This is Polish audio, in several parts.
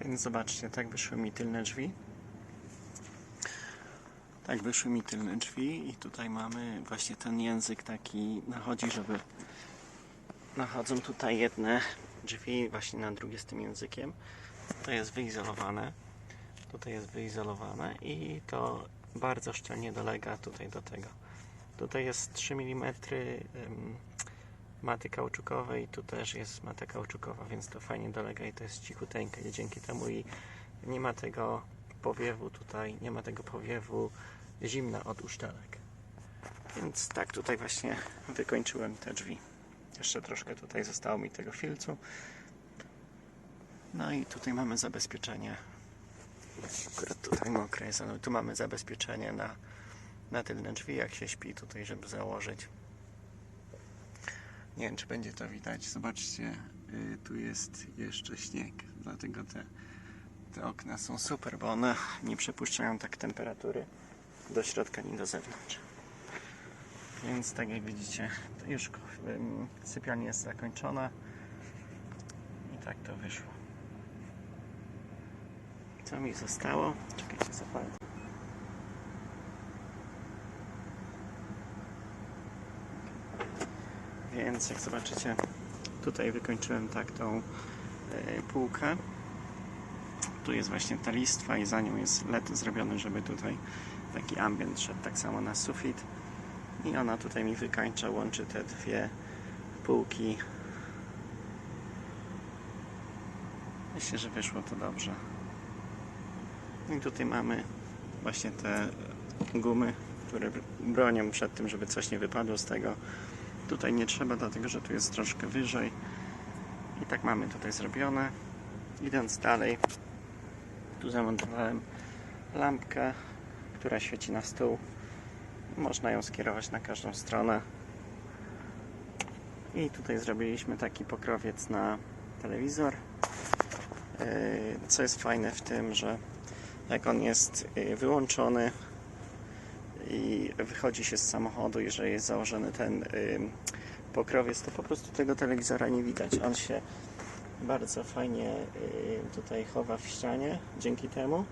Więc zobaczcie, tak wyszły mi tylne drzwi. Tak wyszły mi tylne drzwi i tutaj mamy właśnie ten język taki nachodzi, żeby nachodzą tutaj jedne drzwi właśnie na drugie z tym językiem. To jest wyizolowane. Tutaj jest wyizolowane i to bardzo szczelnie dolega tutaj do tego. Tutaj jest 3 mm maty kauczukowej, tu też jest mata kauczukowa, więc to fajnie dolega i to jest cichuteńkie dzięki temu i nie ma tego powiewu tutaj, nie ma tego powiewu zimna od uszczelek. Więc tak tutaj właśnie wykończyłem te drzwi. Jeszcze troszkę tutaj zostało mi tego filcu. No i tutaj mamy zabezpieczenie. Akurat tutaj mokre jest, ale tu mamy zabezpieczenie na, na tylne drzwi, jak się śpi tutaj, żeby założyć. Nie wiem, czy będzie to widać. Zobaczcie, y, tu jest jeszcze śnieg, dlatego te, te okna są super, bo one nie przepuszczają tak temperatury do środka, ni do zewnątrz. Więc tak jak widzicie, to już sypialnia jest zakończona i tak to wyszło. Co mi zostało? Czekajcie, zapalę. Więc jak zobaczycie, tutaj wykończyłem tak tą e, półkę. Tu jest właśnie ta listwa i za nią jest LED zrobiony, żeby tutaj taki ambient szedł tak samo na sufit. I ona tutaj mi wykańcza, łączy te dwie półki. Myślę, że wyszło to dobrze. I tutaj mamy właśnie te gumy, które bronią przed tym, żeby coś nie wypadło z tego. Tutaj nie trzeba, dlatego że tu jest troszkę wyżej. I tak mamy tutaj zrobione. Idąc dalej, tu zamontowałem lampkę, która świeci na stół. Można ją skierować na każdą stronę. I tutaj zrobiliśmy taki pokrowiec na telewizor. Yy, Co jest fajne w tym, że jak on jest yy, wyłączony i wychodzi się z samochodu, jeżeli jest założony ten pokrowiec, to po prostu tego telewizora nie widać. On się bardzo fajnie tutaj chowa w ścianie dzięki temu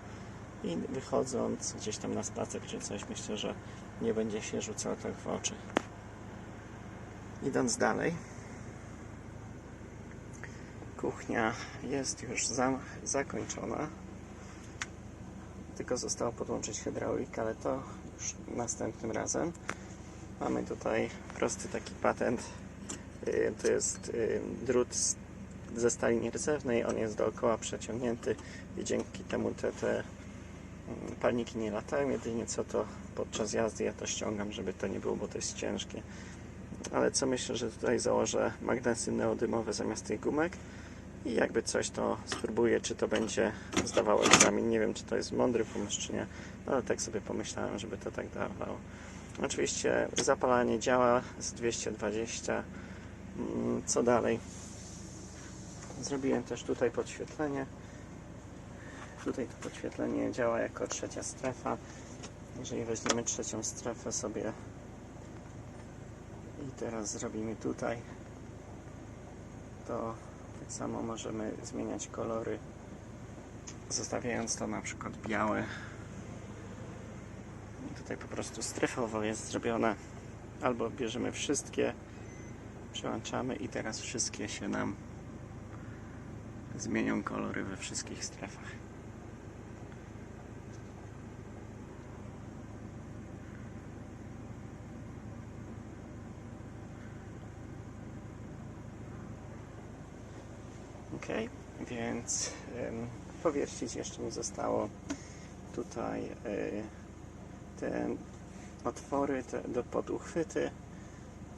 i wychodząc gdzieś tam na spacer czy coś, myślę, że nie będzie się rzucał tak w oczy. Idąc dalej, kuchnia jest już za, zakończona. Tylko zostało podłączyć hydraulikę, ale to już następnym razem. Mamy tutaj prosty taki patent. Yy, To jest yy, drut ze stali nierdzewnej. On jest dookoła przeciągnięty i dzięki temu te, te mm, palniki nie latają. Jedynie co to podczas jazdy ja to ściągam, żeby to nie było, bo to jest ciężkie. Ale co myślę, że tutaj założę magnesy neodymowe zamiast tych gumek i jakby coś to spróbuję, czy to będzie zdawało egzamin. Nie wiem, czy to jest mądry pomysł, czy nie, ale tak sobie pomyślałem, żeby to tak dawało. Oczywiście zapalanie działa z 220. Mm, Co dalej? Zrobiłem też tutaj podświetlenie. Tutaj to podświetlenie działa jako trzecia strefa. Jeżeli weźmiemy trzecią strefę sobie i teraz zrobimy tutaj, to tak samo możemy zmieniać kolory, zostawiając to na przykład białe. I tutaj po prostu strefowo jest zrobione. Albo bierzemy wszystkie, przełączamy i teraz wszystkie się nam zmienią kolory we wszystkich strefach. Ok, więc ym, powiercić jeszcze mi zostało tutaj y, te otwory te, do poduchwyty.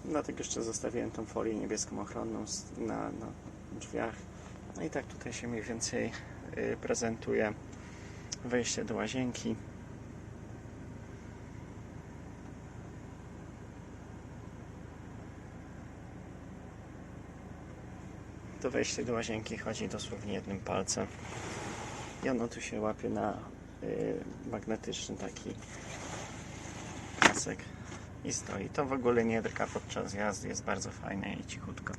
Dlatego jeszcze zostawiłem tą folię niebieską ochronną na, na drzwiach. No i tak tutaj się mniej więcej y, prezentuje wejście do łazienki. do wejścia do łazienki chodzi dosłownie jednym palcem i ono tu się łapie na y, magnetyczny taki pasek i stoi. To w ogóle nie drga podczas jazdy, jest bardzo fajne i cichutko.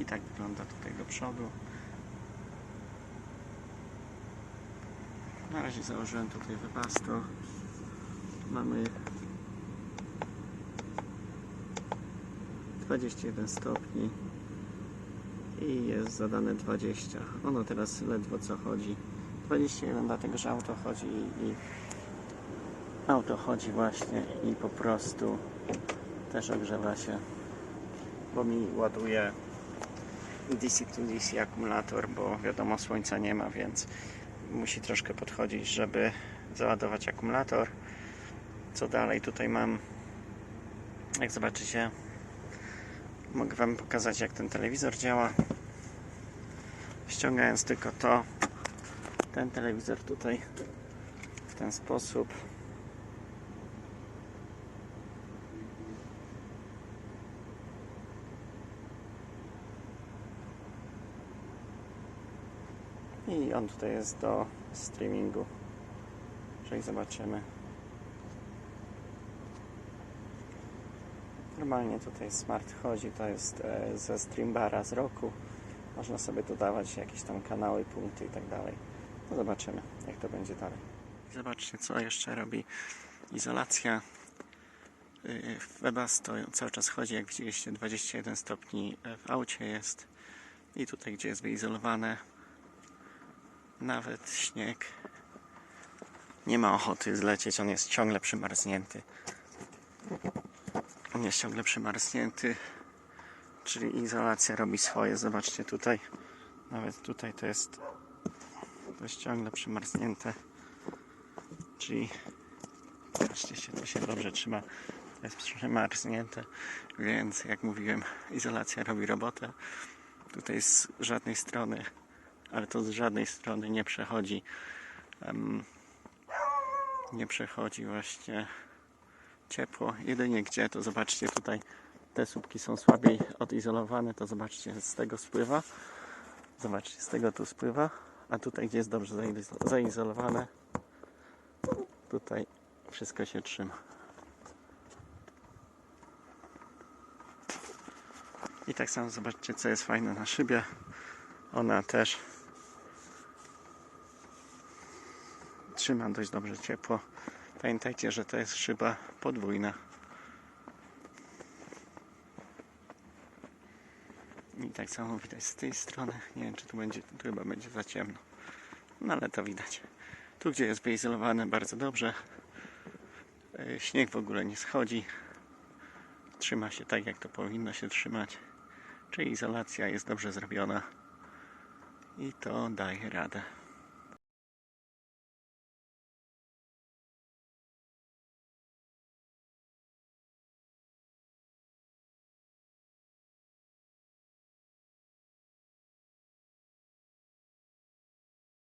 I tak wygląda tutaj do przodu. Na razie założyłem tutaj wypasto. Mamy 21 stopni i jest zadane 20. Ono teraz ledwo co chodzi. 21 dlatego, że auto chodzi i, auto chodzi właśnie i po prostu też ogrzewa się, bo mi ładuje DC to DC akumulator, bo wiadomo słońca nie ma, więc musi troszkę podchodzić, żeby załadować akumulator. Co dalej tutaj mam? Jak zobaczycie, mogę Wam pokazać jak ten telewizor działa. Ściągając tylko to, ten telewizor tutaj w ten sposób. I on tutaj jest do streamingu. Czyli zobaczymy. Normalnie tutaj smart chodzi, to jest e, ze streambara z roku. Można sobie dodawać jakieś tam kanały, punkty i tak dalej. No zobaczymy, jak to będzie dalej. Zobaczcie, co jeszcze robi izolacja. Yy, W Webasto cały czas chodzi, jak widzieliście, 21 stopni w aucie jest. I tutaj, gdzie jest wyizolowane, nawet śnieg nie ma ochoty zlecieć, on jest ciągle przymarznięty. On jest ciągle przymarznięty, czyli izolacja robi swoje. Zobaczcie tutaj, nawet tutaj to jest, to jest ciągle przymarznięte, czyli patrzcie się, to się dobrze trzyma. To jest przymarznięte, więc jak mówiłem, izolacja robi robotę. Tutaj z żadnej strony ale to z żadnej strony nie przechodzi em, nie przechodzi właśnie ciepło. Jedynie gdzie to zobaczcie tutaj te słupki są słabiej odizolowane, to zobaczcie z tego spływa. Zobaczcie, z tego tu spływa, a tutaj gdzie jest dobrze zaizo- zaizolowane, tutaj wszystko się trzyma. I tak samo zobaczcie co jest fajne na szybie. Ona też trzyma dość dobrze ciepło. Pamiętajcie, że to jest szyba podwójna. I tak samo widać z tej strony. Nie wiem, czy tu będzie, tu chyba będzie za ciemno. No ale to widać. Tu, gdzie jest wyizolowane bardzo dobrze. e, Śnieg w ogóle nie schodzi. Trzyma się tak, jak to powinno się trzymać. Czyli izolacja jest dobrze zrobiona. I to daje radę.